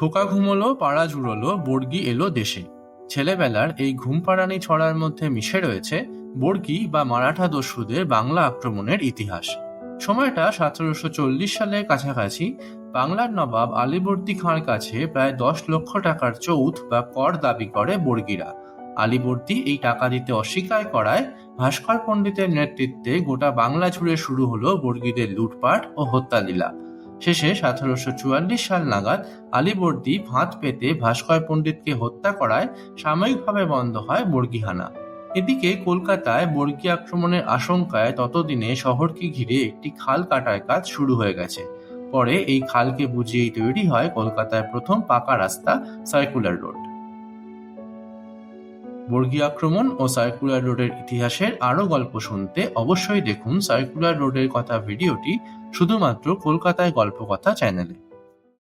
খোকা ঘুমোলো, পাড়া জুড়োলো, বর্গি এলো দেশে। ছেলেবেলার এই ঘুমপাড়ানি ছড়ার মধ্যে মিশে রয়েছে বর্গি বা মারাঠা দস্যুদের বাংলা আক্রমণের ইতিহাস। সময়টা সতেরোশো চল্লিশ সালের কাছাকাছি। বাংলার নবাব আলীবর্দী খাঁর কাছে প্রায় দশ লক্ষ টাকার চৌথ বা কর দাবি করে বর্গিরা। আলীবর্দী এই টাকা দিতে অস্বীকার করায় ভাস্কর পণ্ডিতের নেতৃত্বে গোটা বাংলা জুড়ে শুরু হলো বর্গীদের লুটপাট ও হত্যালীলা। শেষে সতেরোশো চুয়াল্লিশ সাল নাগাদ আলীবর্দী ফাঁদ পেতে ভাস্কর পণ্ডিতকে হত্যা করায় সাময়িকভাবে বন্ধ হয় বর্গিহানা। এদিকে কলকাতায় বর্গী আক্রমণের আশঙ্কায় ততদিনে শহরকে ঘিরে একটি খাল কাটার কাজ শুরু হয়ে গেছে। পরে এই খালকে বুঝিয়েই তৈরি হয় কলকাতায় প্রথম পাকা রাস্তা সার্কুলার রোড। বর্গী আক্রমণ ও সার্কুলার রোডের ইতিহাসের আরও গল্প শুনতে অবশ্যই দেখুন সার্কুলার রোডের কথা ভিডিওটি শুধুমাত্র কলকাতায় গল্প কথা চ্যানেলে।